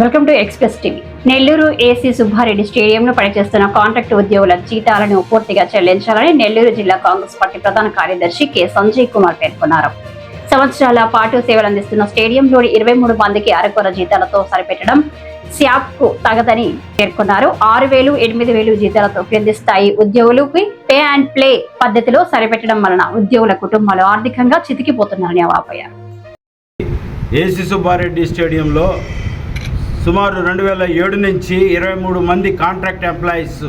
Welcome to express TV. Nellore AC Subba Reddy స్టేడియంలో పనిచేస్తున్న contract ఉద్యోగుల జీతాలను పూర్తిగా చెల్లించాలని నెల్లూరు జిల్లా కాంగ్రెస్ పార్టీ ప్రధాన కార్యదర్శి కె సంజయ్ కుమార్ పేర్కొన్నారు. సంవత్సరాల పాటు సేవలు అందిస్తున్న స్టేడియంలోని ఇరవై మూడు మందికి అరకొర జీతాలతో సరిపెట్టడం స్యాప్కు తగదని పేర్కొన్నారు. ఆరు వేలు ఎనిమిది వేలు జీతాలతో క్రింది స్థాయి ఉద్యోగులకి పే అండ్ ప్లే పద్ధతిలో సరిపెట్టడం వలన ఉద్యోగుల కుటుంబాలు ఆర్థికంగా చితికిపోతున్నారని వాపోయారు ఏసీ సుబ్బారెడ్డి స్టేడియంలో సుమారు రెండు వేల ఏడు నుంచి ఇరవై మూడు మంది కాంట్రాక్ట్ ఎంప్లాయీస్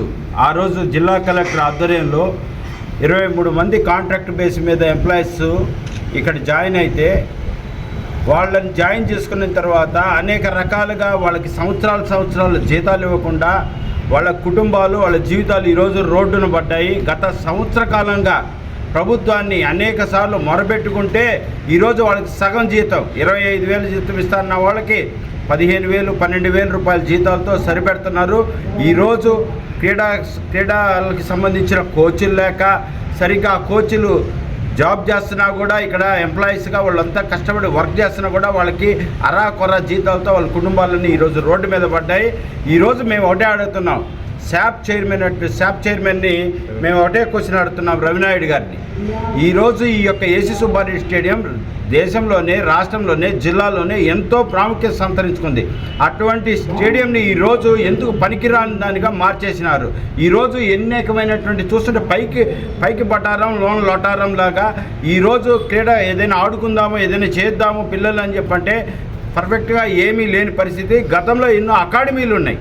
ఆ రోజు జిల్లా కలెక్టర్ ఆధ్వర్యంలో ఇరవై మూడు మంది కాంట్రాక్ట్ బేస్ మీద ఎంప్లాయీస్ ఇక్కడ జాయిన్ అయితే వాళ్ళని జాయిన్ చేసుకున్న తర్వాత అనేక రకాలుగా వాళ్ళకి సంవత్సరాల సంవత్సరాలు జీతాలు ఇవ్వకుండా వాళ్ళ కుటుంబాలు వాళ్ళ జీవితాలు ఈరోజు రోడ్డున పడ్డాయి. గత సంవత్సర కాలంగా ప్రభుత్వాన్ని అనేక సార్లు మొరబెట్టుకుంటే ఈరోజు వాళ్ళకి సగం జీతం ఇరవై ఐదు వేలు జీతం ఇస్తారన్న వాళ్ళకి పదిహేను వేలు పన్నెండు వేల రూపాయల జీతాలతో సరిపెడుతున్నారు. ఈరోజు క్రీడా క్రీడలకు సంబంధించిన కోచ్లు లేక సరిగ్గా కోచ్లు జాబ్ చేస్తున్నా కూడా ఇక్కడ ఎంప్లాయీస్గా వాళ్ళంతా కష్టపడి వర్క్ చేస్తున్నా కూడా వాళ్ళకి అరా కొర జీతాలతో వాళ్ళ కుటుంబాలన్నీ ఈరోజు రోడ్డు మీద పడ్డాయి. ఈరోజు మేము ఒకటే అడుగుతున్నాం. శాప్ చైర్మన్ అటు శాప్ చైర్మన్ని మేము ఒకటే క్వశ్చన్ అడుగుతున్నాం రవినాయుడు గారిని. ఈరోజు ఈ యొక్క ఏసీ సుబ్బారెడ్డి స్టేడియం దేశంలోనే రాష్ట్రంలోనే జిల్లాలోనే ఎంతో ప్రాముఖ్యత సంతరించుకుంది. అటువంటి స్టేడియంని ఈరోజు ఎందుకు పనికిరాని దానిగా మార్చేసినారు? ఈరోజు ఎన్నేకమైనటువంటి చూస్తుంటే పైకి పైకి పటారం లోన్ లొటారం లాగా ఈరోజు క్రీడ ఏదైనా ఆడుకుందాము ఏదైనా చేద్దాము పిల్లలు అని చెప్పంటే పర్ఫెక్ట్గా ఏమీ లేని పరిస్థితి. గతంలో ఎన్నో అకాడమీలు ఉన్నాయి.